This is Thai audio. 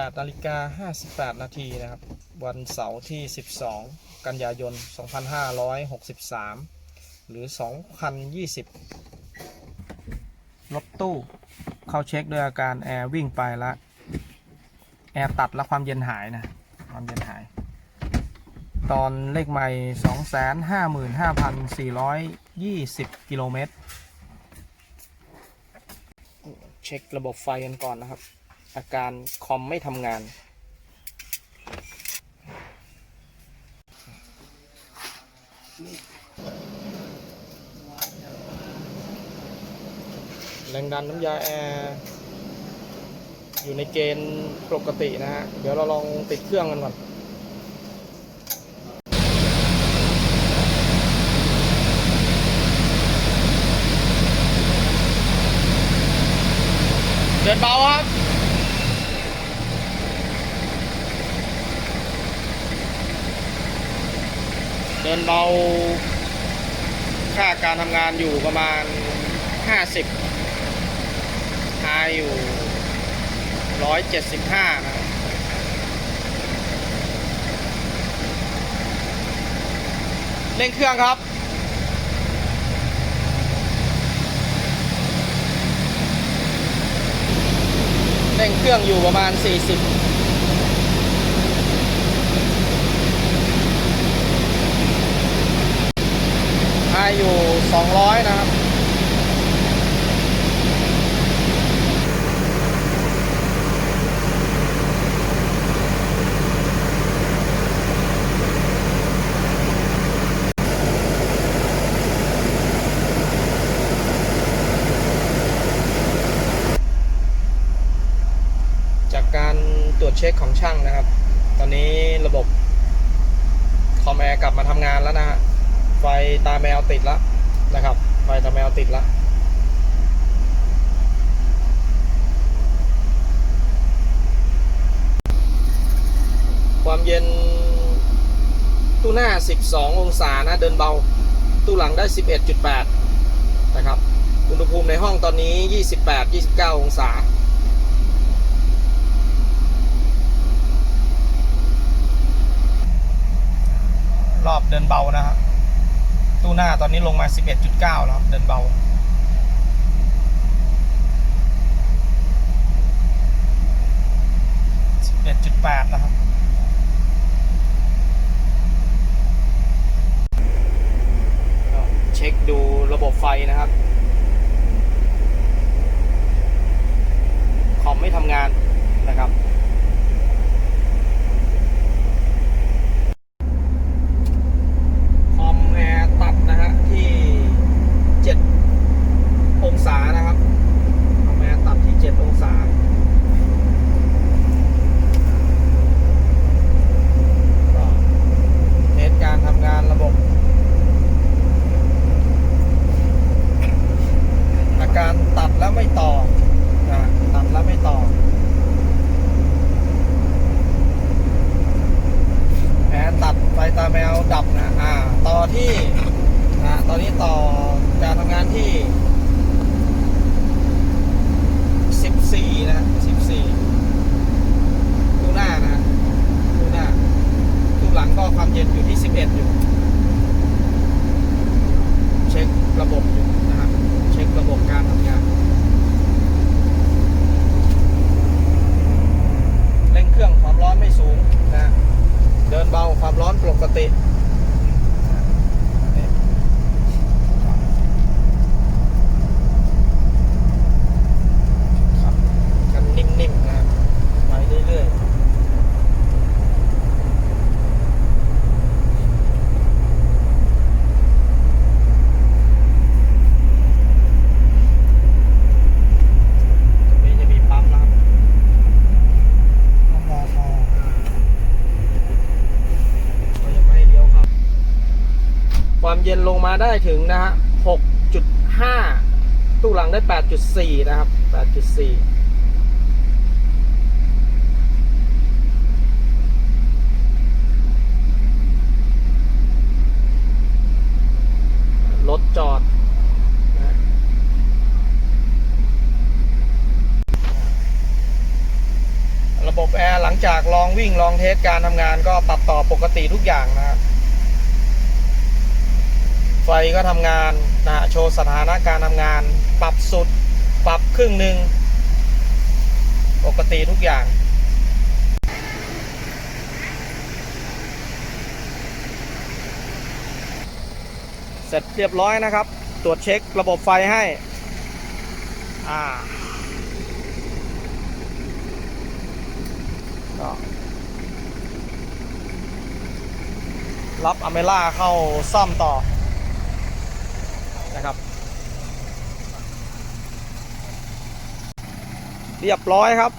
8นาฬิกา58 นาทีนะครับ วันเสาร์ที่ 12 กันยายน 2563 หรือ 2020 รถตู้เข้าเช็คด้วยอาการแอร์วิ่งไปแล้วแอร์ตัดแล้วความเย็นหายนะ ความเย็นหาย ตอนเลขใหม่ 255,420 กิโลเมตร เช็คระบบไฟกันก่อนนะครับ อาการคอมไม่ทำงาน แรงดันน้ำยาแอร์อยู่ในเกณฑ์ปกตินะฮะ เดี๋ยวเราลองติดเครื่องกันก่อนเดินเบาครับ เินเบาค่าการทำงานอยู่ประมาณ 50ไฮอยู่ 175 นะครับเร่งเครื่องครับเร่งเครื่องอยู่ประมาณ 40 ไฮอยู่ 200 นะครับ จากการตรวจ เช็คของช่างนะครับ ตอนนี้ระบบคอมแอร์กลับมาทำงานแล้วนะฮะ ไฟตาแมวติดแล้วนะครับ ไฟตาแมวติดแล้วความเย็นตู้หน้า 12 องศานะ เดินเบา ตู้หลังได้ 11.8 นะครับ อุณหภูมิในห้องตอนนี้ 28-29 องศา รอบ เดินเบานะฮะตู้หน้าตอนนี้ลงมา 11.9 แล้วเดินเบา 11.8 นะครับเช็คดูระบบไฟนะครับคอมไม่ทำงานนะครับ คอมแอร์ตัดนะฮะที่ 7 องศานะครับคอมแอร์ตัดที่ 7 องศา ก็เทสการทำงานระบบ อาการตัดแล้วไม่ต่อนะฮะตัดแล้วไม่ต่อ แอร์ตัดไฟตาแมวดับนะ อ่า ต่อที่นะตอนนี้ต่อการทำงานที่ 14 นะ 14ตู้หน้านะตู้หน้าตู้หลังก็ความเย็นอยู่ที่ 11 อยู่ เช็คระบบอยู่นะฮะเช็คระบบการทำงาน เร่งเครื่องความร้อนไม่สูงนะ เดินเบาความร้อนป กติครับกันนิ่มๆนะครับไปเรื่อยๆตรงนี้จะมีปั๊มนะครับมอพอก็ยังไม่ให้เลี้ยวครับ ความ เย็นลงมาได้ถึงนะฮะ6.5 ตู้หลังได้ 8.4 นะครับ 8.4รถจอด ระบบแอร์หลังจากลองวิ่งลองเทสการทำงานก็ปรับต่อปกติทุกอย่างนะครับ ฟก็ทำงานนะฮะโชว์สถานะการทำงาน ปรับสุด ปรับครึ่งหนึ่ง ปกติทุกอย่างเสร็จเรียบร้อยนะครับ ตรวจเช็คระบบไฟให้ อ่าก็รับอเมล่าเข้าซ่อมต่อ นะครับ เรียบร้อยครับ